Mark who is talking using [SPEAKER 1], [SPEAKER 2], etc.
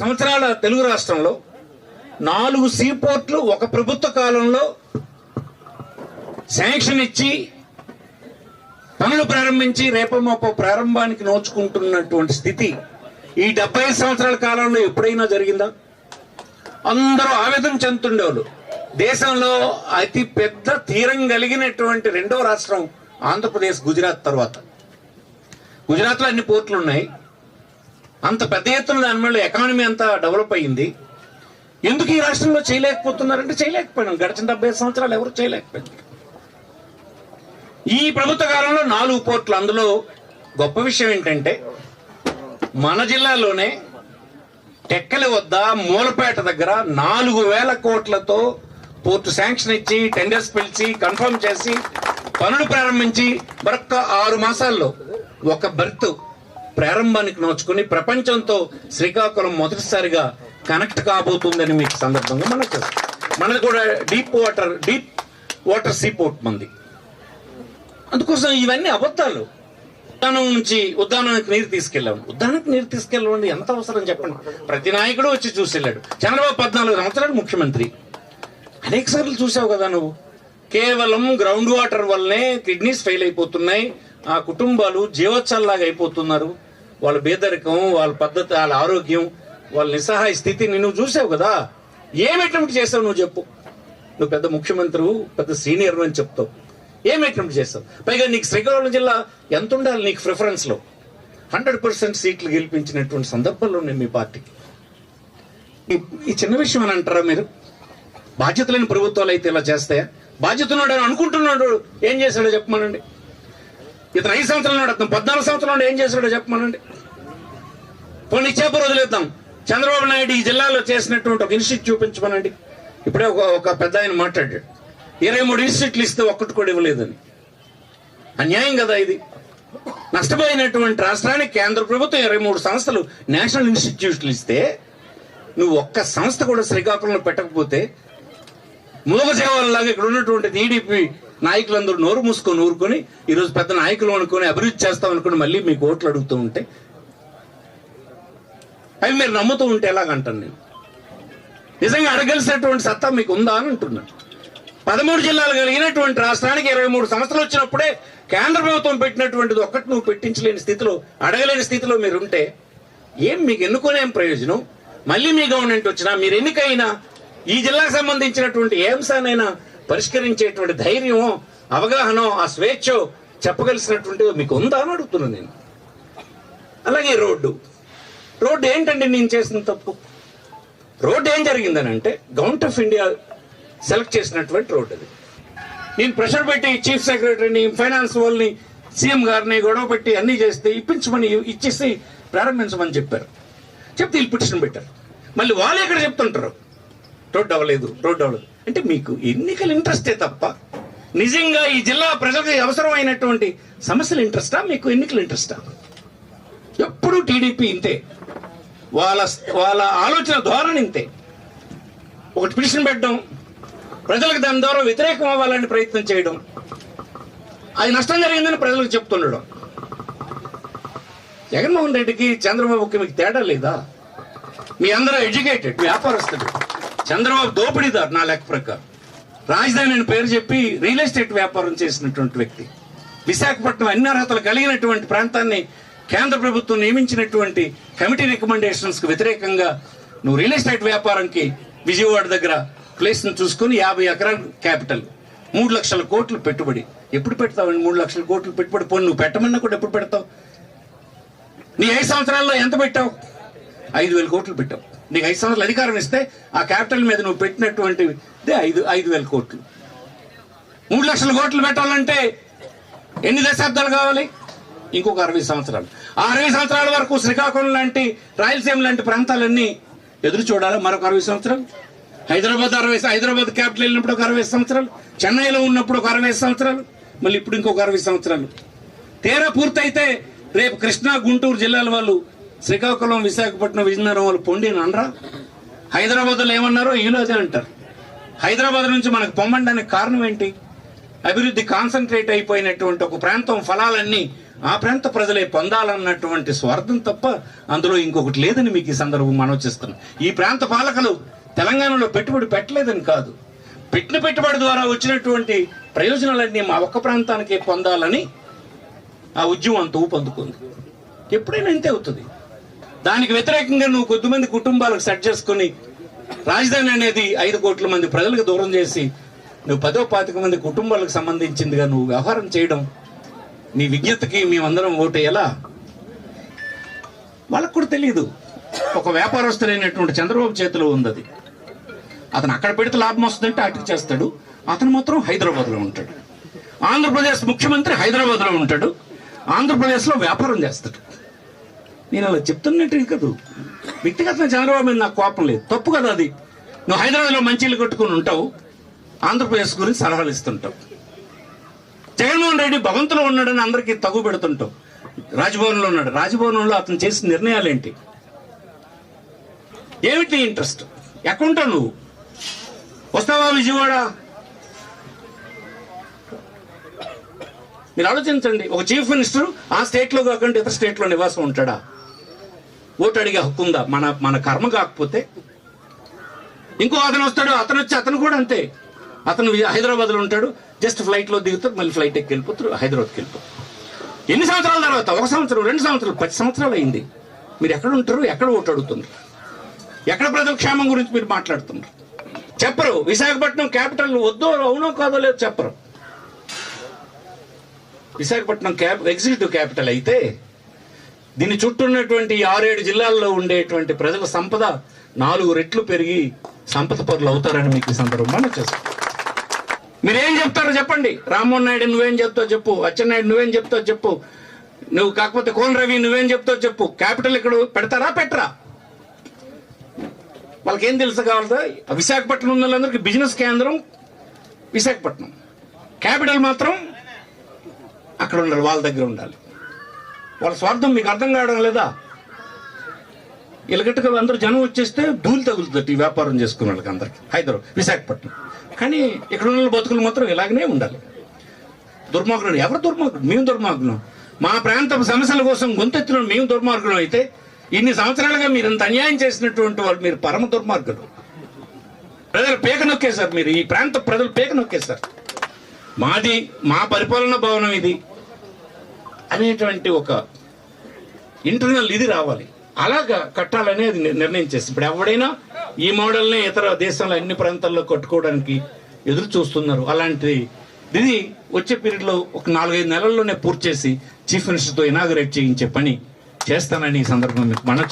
[SPEAKER 1] సంవత్సరాల తెలుగు రాష్ట్రంలో నాలుగు సీపోర్ట్లు ఒక ప్రభుత్వ కాలంలో శాంక్షన్ ఇచ్చి పనులు ప్రారంభించి రేపమోపో ప్రారంభానికి నోచుకుంటున్నటువంటి స్థితి ఈ డెబ్బై సంవత్సరాల కాలంలో ఎప్పుడైనా జరిగిందా? అందరూ ఆవేదన చెందుతుండేవాళ్ళు. దేశంలో అతి పెద్ద తీరం కలిగినటువంటి రెండో రాష్ట్రం ఆంధ్రప్రదేశ్ గుజరాత్ తర్వాత. గుజరాత్లో అన్ని పోర్ట్లు ఉన్నాయి. అంత పెద్ద ఎత్తున దాని వల్ల ఎకానమీ అంతా డెవలప్ అయ్యింది. ఎందుకు ఈ రాష్ట్రంలో చేయలేకపోతున్నారంటే చేయలేకపోయినాం. గడిచిన డెబ్బై సంవత్సరాలు ఎవరు చేయలేకపోయింది ఈ ప్రభుత్వ కాలంలో నాలుగు పోర్టులు. అందులో గొప్ప విషయం ఏంటంటే మన జిల్లాలోనే టెక్కలి వద్ద మూలపేట దగ్గర నాలుగు వేల కోట్లతో పోర్టు శాంక్షన్ ఇచ్చి టెండర్స్ పిలిచి కన్ఫర్మ్ చేసి పనులు ప్రారంభించి మరొక్క ఆరు మాసాల్లో ఒక బెర్త్ ప్రారంభానికి నోచుకుని ప్రపంచంతో శ్రీకాకుళం మొదటిసారిగా కనెక్ట్ కాబోతుందని మీకు సందర్భంగా మనకు మనది కూడా deep water deep water seaport మంది. అందుకోసం ఇవన్నీ అబద్ధాలు. ఉద్దానం నుంచి ఉద్దానానికి నీరు తీసుకెళ్ళాము ఉద్దానానికి నీరు తీసుకెళ్ళండి ఎంత అవసరం చెప్పండి? ప్రతి నాయకుడు వచ్చి చూసి వెళ్ళాడు. చంద్రబాబు పద్నాలుగు సంవత్సరాలు ముఖ్యమంత్రి. అనేక సార్లు చూసావు కదా నువ్వు. కేవలం గ్రౌండ్ వాటర్ వల్లనే కిడ్నీస్ ఫెయిల్ అయిపోతున్నాయి. ఆ కుటుంబాలు జీవోత్సవాలాగా అయిపోతున్నారు. వాళ్ళ బేదరికం వాళ్ళ పద్ధతి వాళ్ళ ఆరోగ్యం వాళ్ళ నిస్సహాయ స్థితిని నువ్వు చూసావు కదా? ఏం అటెంప్ట్ చేసావు నువ్వు చెప్పు. నువ్వు పెద్ద ముఖ్యమంత్రి పెద్ద సీనియర్ అని చెప్తావు. ఏం అటెంప్ట్ చేస్తావు పైగా నీకు శ్రీకాకుళం జిల్లా ఎంత ఉండాలి నీకు ప్రిఫరెన్స్లో హండ్రెడ్ పర్సెంట్ సీట్లు గెలిపించినటువంటి సందర్భంలో నేను మీ పార్టీకి. ఈ- ఈ చిన్న విషయం అని అంటారా మీరు? బాధ్యత లేని ప్రభుత్వాలు అయితే ఇలా చేస్తాయా? బాధ్యత ఉన్నాడు అని అనుకుంటున్నాడు ఏం చేశాడో చెప్పమనండి. ఇతను ఐదు సంవత్సరాలు ఉన్నాడు. పద్నాలుగు సంవత్సరాలు ఏం చేశాడో చెప్పమనండి. పోనీ చేప వదిలేద్దాం. చంద్రబాబు నాయుడు ఈ జిల్లాలో చేసినటువంటి ఒక ఇన్స్టిట్యూట్ చూపించమనండి. ఇప్పుడే ఒక ఒక పెద్ద ఆయన మాట్లాడాడు. ఇరవై మూడు ఇన్స్టిట్యూట్లు ఇస్తే ఒక్కటి కూడా ఇవ్వలేదని. అన్యాయం కదా ఇది. నష్టపోయినటువంటి రాష్ట్రానికి కేంద్ర ప్రభుత్వం ఇరవై మూడు సంస్థలు నేషనల్ ఇన్స్టిట్యూట్లు ఇస్తే నువ్వు ఒక్క సంస్థ కూడా శ్రీకాకుళంలో పెట్టకపోతే మూగజేవాళ్ళలాగా ఇక్కడ ఉన్నటువంటి టీడీపీ నాయకులందరూ నోరు మూసుకొని ఊరుకొని ఈరోజు పెద్ద నాయకులు అనుకొని అభివృద్ధి చేస్తాం అనుకుని మళ్ళీ మీకు ఓట్లు అడుగుతూ ఉంటే అవి మీరు నమ్ముతూ ఉంటే ఎలాగంటాను నేను? నిజంగా అడగలిసినటువంటి సత్తా మీకు ఉందా అని అంటున్నాను పదమూడు జిల్లాలు కలిగినటువంటి రాష్ట్రానికి ఇరవై మూడు సంవత్సరాలు వచ్చినప్పుడే కేంద్ర ప్రభుత్వం పెట్టినటువంటిది ఒక్కటి నువ్వు పెట్టించలేని స్థితిలో అడగలేని స్థితిలో మీరు ఉంటే ఏం మీకు ఎన్నుకునే ప్రయోజనం? మళ్ళీ మీ గవర్నమెంట్ వచ్చినా మీరు ఎన్నికైనా ఈ జిల్లాకు సంబంధించినటువంటి ఏ అంశానైనా పరిష్కరించేటువంటి ధైర్యమో అవగాహన ఆ స్వేచ్ఛ చెప్పగలిసినటువంటి మీకు ఉందా అని అడుగుతున్నాను నేను. అలాగే రోడ్డు. రోడ్డు ఏంటండి నేను చేసిన తప్పు? రోడ్డు ఏం జరిగిందని అంటే గవర్నమెంట్ ఆఫ్ ఇండియా సెలెక్ట్ చేసినటువంటి రోడ్డు అది. నేను ప్రెషర్ పెట్టి చీఫ్ సెక్రటరీని ఫైనాన్స్ వాళ్ళని సీఎం గారిని గొడవ పెట్టి అన్నీ చేస్తే ఇప్పించమని ఇచ్చేసి ప్రారంభించమని చెప్పారు. చెప్తే వీళ్ళు పిటిషన్ పెట్టారు. మళ్ళీ వాళ్ళు ఎక్కడ చెప్తుంటారు? రోడ్డు అవ్వలేదు రోడ్డు అవ్వలేదు. అంటే మీకు ఎన్నికల ఇంట్రెస్టే తప్ప నిజంగా ఈ జిల్లా ప్రజలకు అవసరమైనటువంటి సమస్యల ఇంట్రెస్టా? మీకు ఎన్నికల ఇంట్రెస్టా? ఎప్పుడు టీడీపీ ఇంతే. వాళ్ళ వాళ్ళ ఆలోచన ధోరణి ఇంతే. ఒకటి పిటిషన్ పెట్టడం ప్రజలకు దాని ద్వారా వ్యతిరేకం అవ్వాలని ప్రయత్నం చేయడం అది నష్టం జరిగిందని ప్రజలకు చెప్తుండడం. జగన్మోహన్ రెడ్డికి చంద్రబాబుకి మీకు తేడా లేదా? మీ అందరూ ఎడ్యుకేటెడ్ వ్యాపారస్తులు. చంద్రబాబు దోపిడీదారు నా లెక్క ప్రకారం. రాజధాని అని పేరు చెప్పి రియల్ ఎస్టేట్ వ్యాపారం చేసినటువంటి వ్యక్తి. విశాఖపట్నం అన్ని అర్హతలు కలిగినటువంటి ప్రాంతాన్ని కేంద్ర ప్రభుత్వం నియమించినటువంటి కమిటీ రికమెండేషన్స్కి వ్యతిరేకంగా నువ్వు రియల్ ఎస్టేట్ వ్యాపారంకి విజయవాడ దగ్గర ప్లేస్ను చూసుకుని యాభై ఎకరాలు క్యాపిటల్ మూడు లక్షల కోట్లు పెట్టుబడి. ఎప్పుడు పెడతావండి మూడు లక్షల కోట్లు పెట్టుబడి? పోను నువ్వు పెట్టమన్నా కూడా ఎప్పుడు పెడతావు? నీ ఐదు సంవత్సరాల్లో ఎంత పెట్టావు? ఐదు వేల కోట్లు పెట్టావు నీకు ఐదు సంవత్సరాలు అధికారం ఇస్తే ఆ క్యాపిటల్ మీద నువ్వు పెట్టినటువంటి ఐదు ఐదు వేల కోట్లు. మూడు లక్షల కోట్లు పెట్టాలంటే ఎన్ని దశాబ్దాలు కావాలి? ఇంకొక అరవై సంవత్సరాలు. ఆ అరవై సంవత్సరాల వరకు శ్రీకాకుళం లాంటి రాయలసీమ లాంటి ప్రాంతాలన్నీ ఎదురు చూడాలి మరొక అరవై సంవత్సరాలు? హైదరాబాద్ అరవై హైదరాబాద్ క్యాపిటల్ వెళ్ళినప్పుడు ఒక అరవై సంవత్సరాలు? చెన్నైలో ఉన్నప్పుడు ఒక అరవై సంవత్సరాలు? మళ్ళీ ఇప్పుడు ఇంకొక అరవై సంవత్సరాలు. తీరా పూర్తయితే రేపు కృష్ణా గుంటూరు జిల్లాల వాళ్ళు శ్రీకాకుళం విశాఖపట్నం విజయనగరం వాళ్ళు పొండి అనరా? హైదరాబాద్లో ఏమన్నారో ఈలో అదే అంటారు. హైదరాబాద్ నుంచి మనకు పొమ్మండానికి కారణం ఏంటి? అభివృద్ధి కాన్సన్ట్రేట్ అయిపోయినటువంటి ఒక ప్రాంతం ఫలాలన్నీ ఆ ప్రాంత ప్రజలే పొందాలన్నటువంటి స్వార్థం తప్ప అందులో ఇంకొకటి లేదని మీకు ఈ సందర్భం మనవచిస్తున్నాం ఈ ప్రాంత పాలకులు తెలంగాణలో పెట్టుబడి పెట్టలేదని కాదు. పెట్టిన పెట్టుబడి ద్వారా వచ్చినటువంటి ప్రయోజనాలన్నీ మా ఒక్క ప్రాంతానికే పొందాలని ఆ ఉద్యమం అంత ఊపందుకుంది. ఎప్పుడైనా ఇంతే అవుతుంది. దానికి వ్యతిరేకంగా నువ్వు కొద్దిమంది కుటుంబాలకు సెట్ చేసుకుని రాజధాని అనేది ఐదు కోట్ల మంది ప్రజలకు దూరం చేసి నువ్వు పదో పాతిక మంది కుటుంబాలకు సంబంధించిందిగా నువ్వు వ్యవహారం చేయడం నీ విజ్ఞతకి మేమందరం ఓటేయాలా? వాళ్ళకు కూడా తెలియదు ఒక వ్యాపారస్తులైనటువంటి చంద్రబాబు చేతిలో ఉంది అది అతను అక్కడ పెడితే లాభం వస్తుందంటే అటుకు చేస్తాడు. అతను మాత్రం హైదరాబాద్లో ఉంటాడు. ఆంధ్రప్రదేశ్ ముఖ్యమంత్రి హైదరాబాద్లో ఉంటాడు. ఆంధ్రప్రదేశ్లో వ్యాపారం చేస్తాడు. నేను అలా చెప్తున్నట్టు కాదు. వ్యక్తిగతంగా చంద్రబాబు మీద నాకు కోపం లేదు. తప్పు కదా అది. నువ్వు హైదరాబాద్లో మంచిలు కట్టుకుని ఉంటావు. ఆంధ్రప్రదేశ్ గురించి సలహాలు ఇస్తుంటావు. జగన్మోహన్ రెడ్డి భవంతులో ఉన్నాడని అందరికీ తగు పెడుతుంటావు. రాజభవన్లో ఉన్నాడు. రాజభవనంలో అతను చేసిన నిర్ణయాలు ఏంటి? ఏమిటి ఇంట్రెస్ట్? ఎక్కడుంటావు నువ్వు? వస్తావా విజయవాడ? మీరు ఆలోచించండి. ఒక చీఫ్ మినిస్టర్ ఆ స్టేట్లో కాకుండా ఇతర స్టేట్లో నివాసం ఉంటాడా? ఓటు అడిగే హక్కు ఉందా? మన మన కర్మ కాకపోతే. ఇంకో అతను వస్తాడు అతను వచ్చి అతను కూడా అంతే. అతను హైదరాబాద్లో ఉంటాడు జస్ట్ ఫ్లైట్లో దిగుతాడు మళ్ళీ ఫ్లైట్ ఎక్కి వెళ్ళిపోతారు హైదరాబాద్కి వెళ్ళిపోతారు ఎన్ని సంవత్సరాల తర్వాత? ఒక సంవత్సరం రెండు సంవత్సరాలు పది సంవత్సరాలు అయింది. మీరు ఎక్కడ ఉంటారు? ఎక్కడ ఓటు అడుగుతున్నారు? ఎక్కడ ప్రజల క్షేమం గురించి మీరు మాట్లాడుతున్నారు? చెప్పరు. విశాఖపట్నం క్యాపిటల్ వద్దో అవునో కాదో లేదో చెప్పరు. విశాఖపట్నం క్యాప్ ఎగ్జిక్యూటివ్ క్యాపిటల్ అయితే దీని చుట్టూ ఉన్నటువంటి ఆరేడు జిల్లాల్లో ఉండేటువంటి ప్రజల సంపద నాలుగు రెట్లు పెరిగి సంపద పరులు అవుతారని మీకు ఈ సందర్భంగా చేస్తాను. మీరేం చెప్తారో చెప్పండి. రామ్మోహన్ నాయుడు నువ్వేం చెప్తావు చెప్పు. అచ్చెన్నాయుడు నువ్వేం చెప్తావు చెప్పు. నువ్వు కాకపోతే కోన్ రవి నువ్వేం చెప్తావు చెప్పు. క్యాపిటల్ ఇక్కడ పెడతారా పెట్టరా? వాళ్ళకేం తెలుసు కావాలదా? విశాఖపట్నం ఉన్న వాళ్ళందరికీ బిజినెస్ కేంద్రం విశాఖపట్నం. క్యాపిటల్ మాత్రం అక్కడ ఉండాలి వాళ్ళ దగ్గర ఉండాలి. వాళ్ళ స్వార్థం మీకు అర్థం కావడం లేదా? ఇలాగట్టుగా అందరూ జనం వచ్చేస్తే ధూళి తగులుతుంది ఈ వ్యాపారం చేసుకునే వాళ్ళకి అందరికి హైదరాబాద్ విశాఖపట్నం. కానీ ఇక్కడ ఉన్న బతుకులు మాత్రం ఇలాగనే ఉండాలి. దుర్మార్గుడు ఎవరు దుర్మార్గుడు మేము దుర్మార్గులం. మా ప్రాంత సమస్యల కోసం గొంతెత్తున మేము దుర్మార్గులం అయితే ఇన్ని సంవత్సరాలుగా మీరు ఇంత అన్యాయం చేసినటువంటి వాళ్ళు మీరు పరమ దుర్మార్గులు. ప్రజలు పేక నొక్కేశారు మీరు ఈ ప్రాంత ప్రజలు పేక నొక్కేశారు మాది మా పరిపాలన భవనం ఇది అనేటువంటి ఒక ఇంటర్నల్ ఇది రావాలి. అలాగా కట్టాలనేది నిర్ణయం చేసి. ఇప్పుడు ఎవడైనా ఈ మోడల్ని ఇతర దేశంలో అన్ని ప్రాంతాల్లో కట్టుకోవడానికి ఎదురు చూస్తున్నారు. అలాంటి ఇది వచ్చే పీరియడ్లో ఒక నాలుగైదు నెలల్లోనే పూర్తి చేసి చీఫ్ మినిస్టర్తో ఇనాగరేట్ చేయించే పని చేస్తానని ఈ సందర్భంగా మీకు మనం